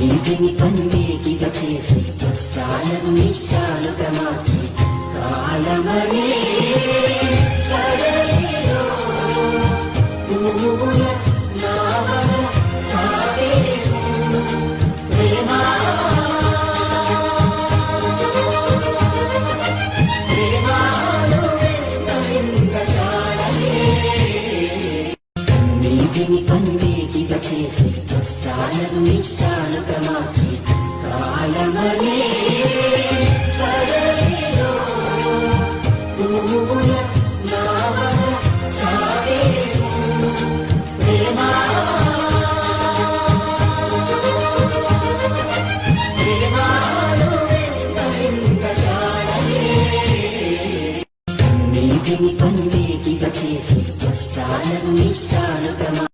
నీటిని పండేటిగా చేసి దుష్టాలను ఇష్టాలుగా మార్చి కాలమనే కడలిలో కష్టాలకు ఇష్టాలు కమాక్షి కాలమనే నీటిని పండిటిక చేసి కష్టాలను ఇష్టాలు ప్రమా